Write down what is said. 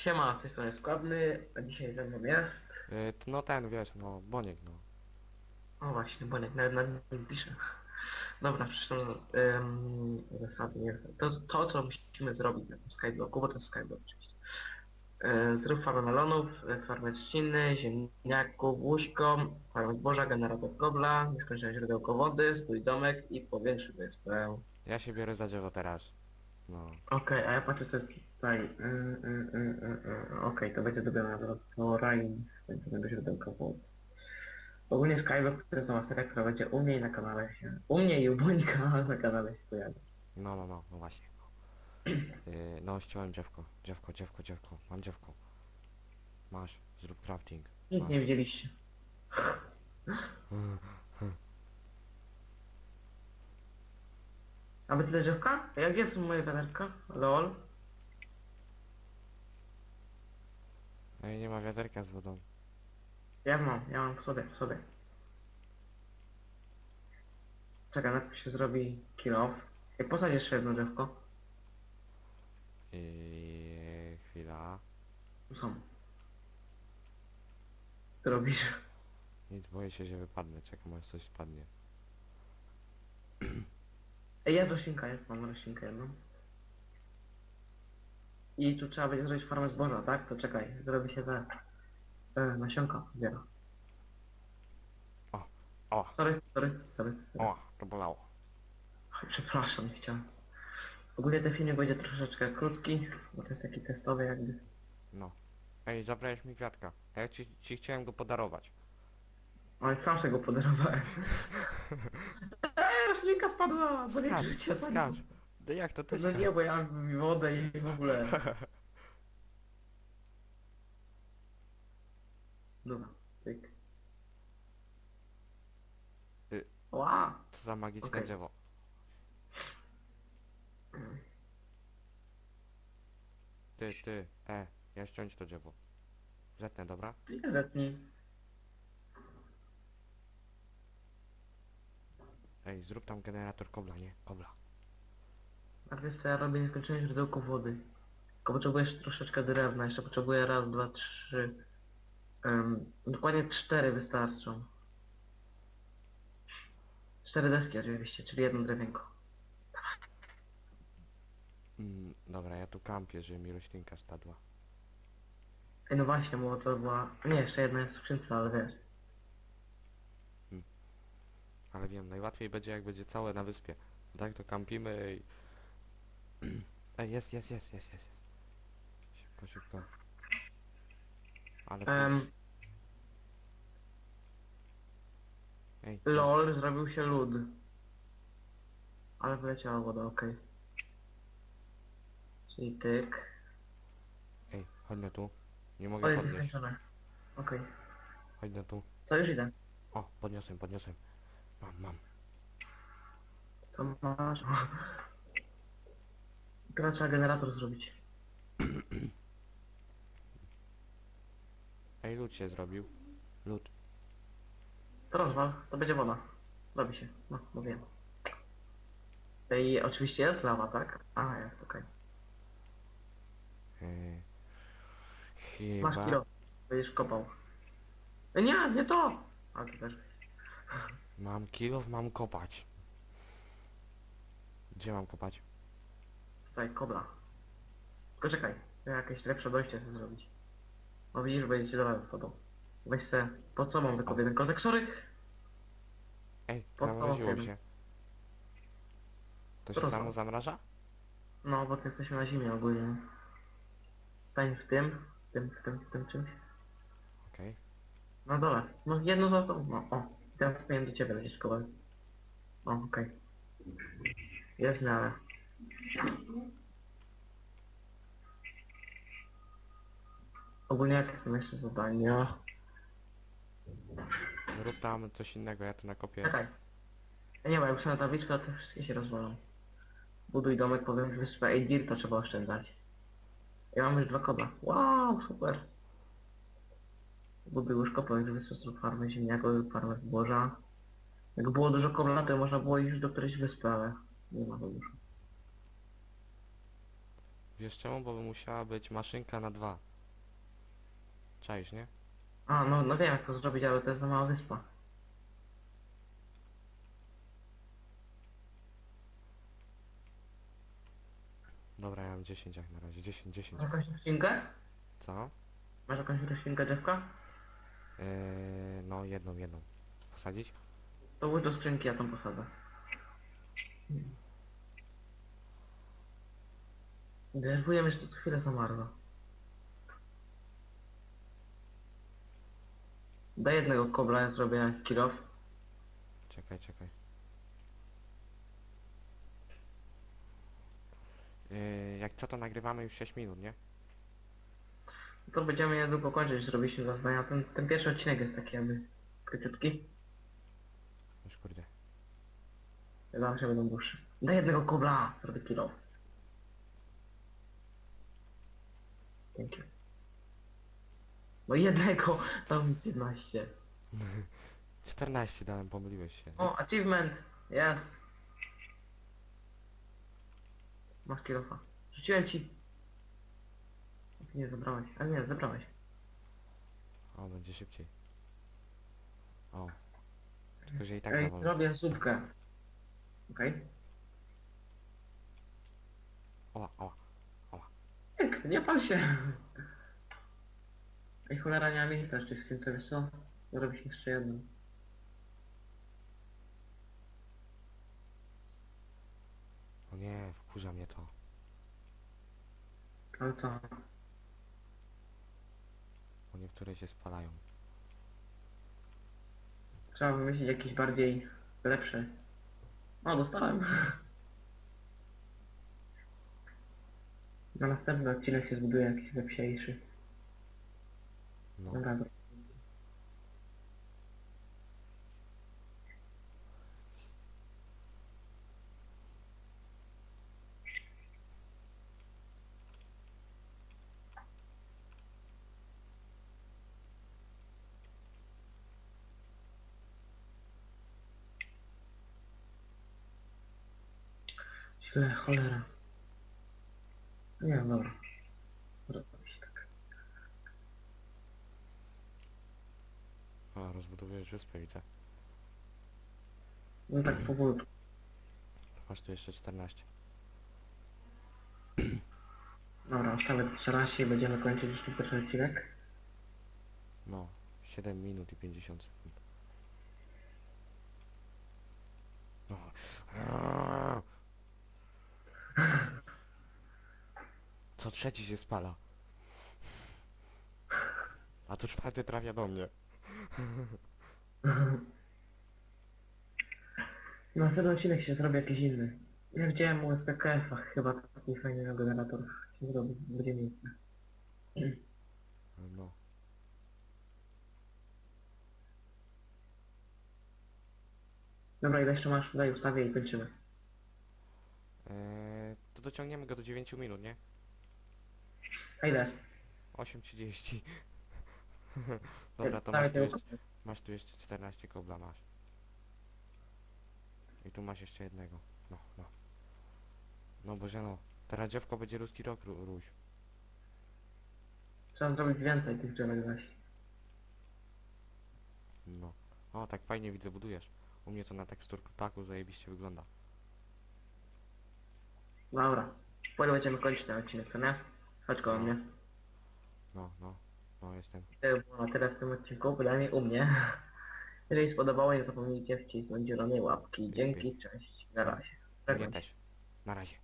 Siema, z tej strony Składny, a dzisiaj ze mną jest... Y, t- no ten, wiesz, no, Boniek, no. O właśnie, Bonek, nawet nad nim pisze. Dobra, przeczytam um, zasady. nie? To, to, co musimy zrobić na tym skyblocku, bo to jest skyblock oczywiście. E, zrób farmę melonów, e, farmę trzciny, ziemniaków, łóżko, farmę zboża, generator kobla, nieskończone źródełko wody, zbój domek i powiększy wyspę. Ja się biorę za drzewo teraz. No. Okej, a ja patrzę co jest tutaj. Y, y, y, y, y. Okej, to będzie dobione do Rain z skończonego źródełka wody. Ogólnie Skyblock to jest nowa seria, która będzie u mnie i na kanale się... U mnie i u Bonika na kanale się pojawi. No, no, no, no właśnie. Y, no, ściąłem drzewko, drzewko, drzewko, drzewko, mam drzewko. Masz, zrób crafting. Nic Masz. nie widzieliście. A wy tyle drzewka? A jak jest moje wiaderka? Lol. Ej, nie ma wiaderka z wodą. Ja mam, ja mam w sobie, w sobie. Czekaj, najpierw się zrobi kill off. I posadź jeszcze jedno drzewko. I chwila. Tu są. Co ty robisz? Nic, boję się, że wypadnę. Czekam, aż coś spadnie. Ej, jest roślinka, jest, mam roślinkę jedną. I tu trzeba będzie zrobić farmę zboża, tak? To czekaj, zrobi się te... E, nasionka zbiera. O, Sorry, sorry, sorry. o, to bolało. Oj, Przepraszam, nie chciałem. Ogólnie ten filmik będzie troszeczkę krótki, bo to jest taki testowy jakby. No. Ej, zabrałeś mi kwiatka. A ja ci, ci chciałem go podarować. Ale sam sobie go podarowałem. Roślinka spadła! Bo nie Skacz, życie skacz. No jak to ty No skacz? nie, bo ja mam wodę i w ogóle. Dobra, tyk. Y. Ła! Co za magiczne Okej. drzewo. Ty, ty, e, ja ściąć to drzewo. Zetnę, dobra? Nie zetnij. Ej, zrób tam generator kobla, nie? Kobla. A wiesz co, ja robię nieskończone źródełko wody. Tylko potrzebujesz troszeczkę drewna, jeszcze potrzebuję raz, dwa, trzy... em, dokładnie cztery wystarczą. Cztery deski oczywiście, czyli jedno drewienko. Mm, dobra, ja tu kampię, żeby mi roślinka spadła. Ej, no właśnie, bo to była... Nie, jeszcze jedna jest w skrzynce, ale wiesz. Ale wiem, najłatwiej będzie jak będzie całe na wyspie. Tak to kampimy i... Ej, jest, jest, jest, jest, jest, jest. Szybko, szybko. Ale... Em, Ej, LOL zrobił się lód. Ale wyleciała woda, okej. Czyli tyk. ej, chodź na tu. Nie O, mogę jest podnieść. nieskończone. Okej. Chodź na tu. Co, już idę. O, podniosłem, podniosłem. Mam, mam. Co masz? Teraz trzeba generator zrobić. Ej, lód się zrobił. Lód. To rozwal, to będzie woda. Robi się. No, mówiłem. I oczywiście jest lawa, tak? A, jest, okej. Yy, Masz chyba... kilo. Będziesz kopał. Nie, nie to! A, to też. Mam kilof, mam kopać. Gdzie mam kopać? Tutaj, kobla. Tylko czekaj, ja jakieś lepsze dojście chcę zrobić. No widzisz, będzie ci dolał wodą. Weź se, po co mam wykop jeden kozek? Sorry! Ej, Pod zamroziło się. To się Trudno. samo zamraża? No, bo tu jesteśmy na zimie ogólnie. Stań w tym, w tym, w tym, w tym czymś. Okej. Na dole. No jedno za to. No, o. Teraz powinien do ciebie lecieć kowal. O, okej. Jest miarę. Ogólnie jakie są jeszcze zadania? Rób tam coś innego, ja tu nakopię. Czekaj. Ja nie ma, jak na tabliczkę, to wszystkie się rozwalą. Buduj domek, powiem, że wyspę. Ej, dirta trzeba oszczędzać. Ja mam już dwa kobla. Wow, super. Buduj łóżko, powiem, że wyspę zrób farmę ziemniaków lub farmę zboża. Jak było dużo kobla, to można było iść do którejś wyspy, ale nie ma za dużo. Wiesz czemu? Bo by musiała być maszynka na dwa. Czaisz, nie? A, no, no wiem jak to zrobić, ale to jest za mała wyspa. Dobra, ja mam 10 jak na razie. 10, 10. Masz jakąś roślinkę? Co? Masz jakąś roślinkę drzewka? Eee, no, jedną, jedną. Posadzić? To łódź do skrzynki, ja tam posadzę. Denerwujemy, że to co chwilę zamarza. Daj jednego kobla, ja zrobię kilof. Czekaj, czekaj. Eee, jak co to nagrywamy już 6 minut, nie? To będziemy niedługo kończyć, zrobiliśmy zadania. Ten, ten pierwszy odcinek jest taki jakby króciutki. Już kurde. Zawsze będą dłuższe. Daj jednego kobla, zrobię kilof. Dzięki. No jednego, tam 15. 14 dałem, pomyliłeś się. O, achievement! Jest! Masz kilofa. Rzuciłem ci. Nie zabrałeś. A nie, zabrałeś. O, będzie szybciej. O. Tylko, że i tak Ej, za wolno. zrobię słupkę. Okej? Oła, oła. Okay. Nie pal się! Ej, cholera, nie mam miejsca jeszcze w skrzynce, wiesz co? Zrobić jeszcze jedną. O nie, wkurza mnie to. Ale co? Bo niektóre się spalają. Trzeba wymyślić jakieś bardziej lepsze. O, dostałem. Na następny odcinek się zbuduje jakiś lepsiejszy. No. Dobra, Źle, cholera. Nie, dobra. Zrobi się tak. A, rozbudowujesz wyspę, widzę. No tak powolutku. Masz tu jeszcze 14. Dobra, ustawię 14 i będziemy kończyć już ten pierwszy odcinek. No. 7 minut i 50 sekund. No. Co trzeci się spala. A tu czwarty trafia do mnie. Na następny odcinek się zrobi jakiś inny. Ja widziałem u SPKF-ach chyba taki fajny generator się zrobi, będzie miejsce. No. Dobra, ile jeszcze masz? Daj ustawię i kończymy. Eee, to dociągniemy go do 9 minut, nie? A ile jest? 8.30. Dobra, to masz tu, jeszcze, masz tu jeszcze 14 kobla, masz. I tu masz jeszcze jednego. No, no. No Boże no. Teraz dziewko będzie ruski rok, Ru- Ruś. Trzeba zrobić więcej tych drzewek zaś. No. O, tak fajnie widzę, budujesz. U mnie to na tekstur paku zajebiście wygląda. Dobra. Powoli będziemy kończyć ten odcinek, co nie? Chodź koło No. mnie. No, no. No, jestem. To było na tyle w tym odcinku, przynajmniej u mnie. Jeżeli spodobało, nie zapomnijcie wcisnąć zielonej łapki. Dzięki, cześć, na razie. Mnie Żegnam się. też. Na razie.